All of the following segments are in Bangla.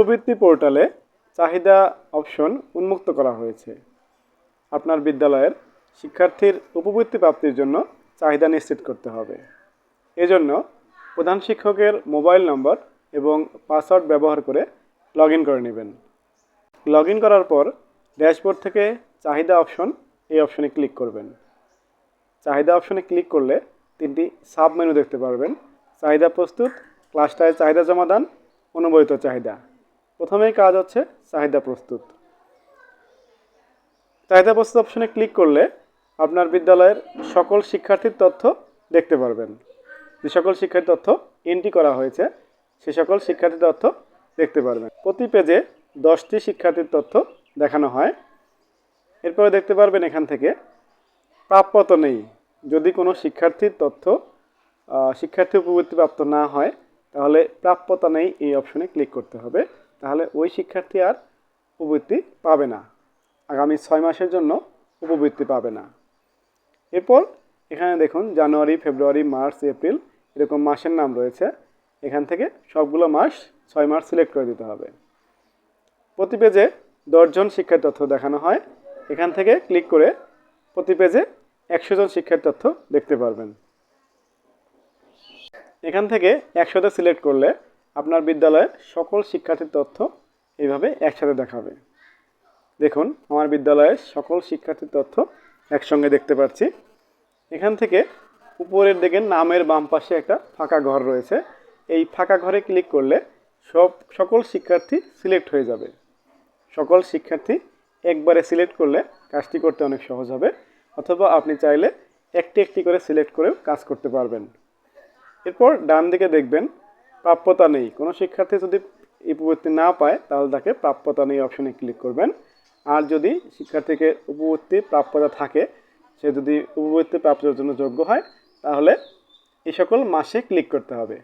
উপবৃত্তি পোর্টালে চাহিদা অপশন উন্মুক্ত করা হয়েছে। আপনার বিদ্যালয়ের শিক্ষার্থীর উপবৃত্তি প্রাপ্তির জন্য চাহিদা নিশ্চিত করতে হবে। এজন্য প্রধান শিক্ষকের মোবাইল নম্বর এবং পাসওয়ার্ড ব্যবহার করে লগ করে নেবেন। লগ করার পর ড্যাশবোর্ড থেকে চাহিদা অপশন এই অপশনে ক্লিক করবেন। চাহিদা অপশনে ক্লিক করলে তিনটি সাব মেনু দেখতে পারবেন। চাহিদা প্রস্তুত, ক্লাসটায় চাহিদা জমাদান অনুমোদিত চাহিদা। প্রথমেই কাজ হচ্ছে চাহিদা প্রস্তুত। চাহিদা প্রস্তুত অপশনে ক্লিক করলে আপনার বিদ্যালয়ের সকল শিক্ষার্থীর তথ্য দেখতে পারবেন। যে সকল শিক্ষার্থীর তথ্য এন্ট্রি করা হয়েছে, সে সকল শিক্ষার্থীর তথ্য দেখতে পারবেন। প্রতি পেজে দশটি শিক্ষার্থীর তথ্য দেখানো হয়। এরপরে দেখতে পারবেন এখান থেকে প্রাপ্যত নেই। যদি কোনো শিক্ষার্থীর তথ্য শিক্ষার্থী উপবৃত্তি প্রাপ্ত না হয়, তাহলে প্রাপ্যতা নেই এই অপশনে ক্লিক করতে হবে। তাহলে ওই শিক্ষার্থী আর উপবৃত্তি পাবে না। আগামী ছয় মাসের জন্য উপবৃত্তি পাবে না। এরপর এখানে দেখুন, জানুয়ারি, ফেব্রুয়ারি, মার্চ, এপ্রিল এরকম মাসের নাম রয়েছে। এখান থেকে সবগুলো মাস ছয় মাস সিলেক্ট করে দিতে হবে। প্রতি পেজে দশজন শিক্ষার তথ্য দেখানো হয়। এখান থেকে ক্লিক করে প্রতি পেজে একশো জন শিক্ষার তথ্য দেখতে পারবেন। এখান থেকে একশোতে সিলেক্ট করলে আপনার বিদ্যালয়ের সকল শিক্ষার্থীর তথ্য এইভাবে একসাথে দেখাবে। দেখুন, আমার বিদ্যালয়ের সকল শিক্ষার্থীর তথ্য একসঙ্গে দেখতে পাচ্ছি। এখান থেকে উপরের দিকে নামের বাম পাশে একটা ফাঁকা ঘর রয়েছে। এই ফাঁকা ঘরে ক্লিক করলে সব, সকল শিক্ষার্থী সিলেক্ট হয়ে যাবে। সকল শিক্ষার্থী একবারে সিলেক্ট করলে কাজটি করতে অনেক সহজ হবে, অথবা আপনি চাইলে একটি একটি করে সিলেক্ট করেও কাজ করতে পারবেন। এরপর ডান দিকে দেখবেন প্রাপ্যতা নেই। কোনো শিক্ষার্থী যদি এই উপবৃত্তি না পায়, তাহলে তাকে প্রাপ্যতা নেই অপশনে ক্লিক করবেন। আর যদি শিক্ষার্থীকে উপবৃত্তি প্রাপ্যতা থাকে, সে যদি উপবৃত্তি প্রাপ্তির জন্য যোগ্য হয়, তাহলে এই সকল মাসে ক্লিক করতে হবে।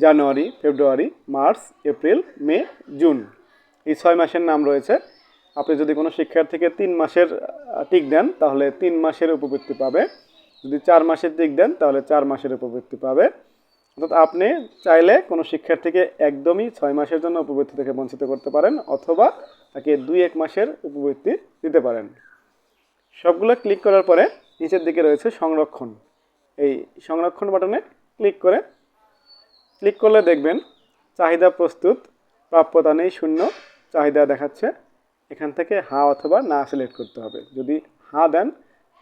January, February, March, April, May, June এই ছয় মাসের নাম রয়েছে। আপনি যদি কোনো শিক্ষার্থীকে তিন মাসের টিক দেন, তাহলে তিন মাসের উপবৃত্তি পাবে। যদি চার মাসের টিক দেন, তাহলে চার মাসের উপবৃত্তি পাবে। অর্থাৎ আপনি চাইলে কোনো শিক্ষার্থীকে একদমই ছয় মাসের জন্য উপবৃত্তি থেকে বঞ্চিত করতে পারেন অথবা তাকে দুই এক মাসের উপবৃত্তি দিতে পারেন। সবগুলো ক্লিক করার পরে নিচের দিকে রয়েছে সংরক্ষণ। এই সংরক্ষণ বাটনে ক্লিক করে ক্লিক করলে দেখবেন চাহিদা প্রস্তুত, প্রাপ্যতা নেই, শূন্য, চাহিদা দেখাচ্ছে। এখান থেকে হা অথবা না সিলেক্ট করতে হবে। যদি হা দেন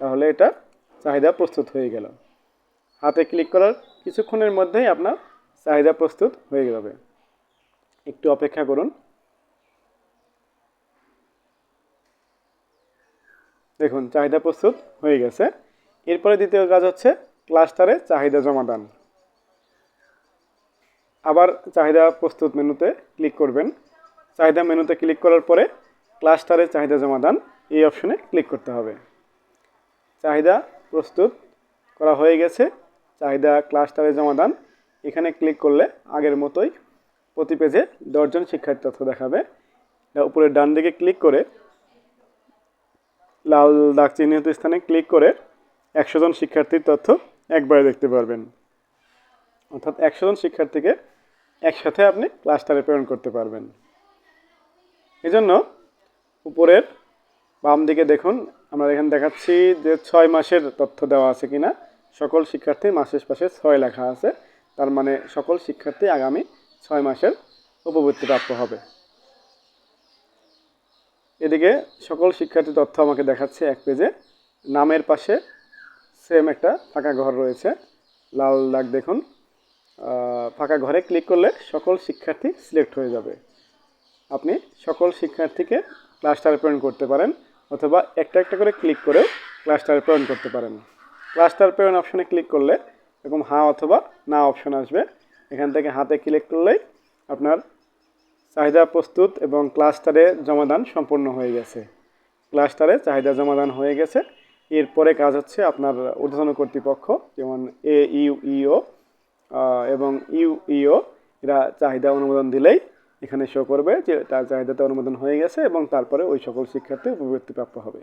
তাহলে এটা চাহিদা প্রস্তুত হয়ে গেল। হাতে ক্লিক করার কিছুক্ষণের মধ্যেই আপনার চাহিদা প্রস্তুত হয়ে যাবে। একটু অপেক্ষা করুন। দেখুন, চাহিদা প্রস্তুত হয়ে গেছে। এরপরে দ্বিতীয় কাজ হচ্ছে ক্লাস্টারে চাহিদা জমাদান আবার চাহিদা প্রস্তুত মেনুতে ক্লিক করবেন। চাহিদা মেনুতে ক্লিক করার পরে ক্লাস্টারে চাহিদা জমাদান এই অপশনে ক্লিক করতে হবে। চাহিদা প্রস্তুত করা হয়ে গেছে। চাহিদা ক্লাস্টারে জমাদান এখানে ক্লিক করলে আগের মতোই প্রতি পেজে দশজন শিক্ষার্থী তথ্য দেখাবে। উপরে ডান দিকে ক্লিক করে লাল দাগ চিহ্নিত স্থানে ক্লিক করে একশো জন শিক্ষার্থীর তথ্য একবারে দেখতে পারবেন। অর্থাৎ একশো জন শিক্ষার্থীকে একসাথে আপনি ক্লাস্টারে প্রেরণ করতে পারবেন। এজন্য উপরের বাম দিকে দেখুন, আমরা এখানে দেখাচ্ছি যে ছয় মাসের তথ্য দেওয়া আছে কিনা। সকল শিক্ষার্থী মাসের পাশে ছয় লেখা আছে। তার মানে সকল শিক্ষার্থী আগামী ছয় মাসের উপবৃত্তি প্রাপ্য হবে। এদিকে সকল শিক্ষার্থী তথ্য আমাকে দেখাচ্ছে এক পেজে। নামের পাশে সেম একটা ফাঁকা ঘর রয়েছে। লাল দাগ দেখুন। ফাঁকা ঘরে ক্লিক করলে সকল শিক্ষার্থী সিলেক্ট হয়ে যাবে। আপনি সকল শিক্ষার্থীকে ক্লাস্টারে প্রেরণ করতে পারেন অথবা একটা একটা করে ক্লিক করেও ক্লাস্টারে প্রেরণ করতে পারেন। ক্লাস্টার প্রেরণ অপশনে ক্লিক করলে এরকম হা অথবা না অপশন আসবে। এখান থেকে হাতে ক্লিক করলেই আপনার চাহিদা প্রস্তুত এবং ক্লাস্টারে জমাদান সম্পূর্ণ হয়ে গেছে। ক্লাস্টারে চাহিদা জমাদান হয়ে গেছে। এরপরে কাজ হচ্ছে আপনার ঊর্ধ্বতন কর্তৃপক্ষ, যেমন এ ইউ ইও এবং ইউ ইও এরা চাহিদা অনুমোদন দিলেই এখানে শো করবে যে তার চাহিদাতে অনুমোদন হয়ে গেছে এবং তারপরে ওই সকল শিক্ষার্থী উপবৃত্তি প্রাপ্য হবে।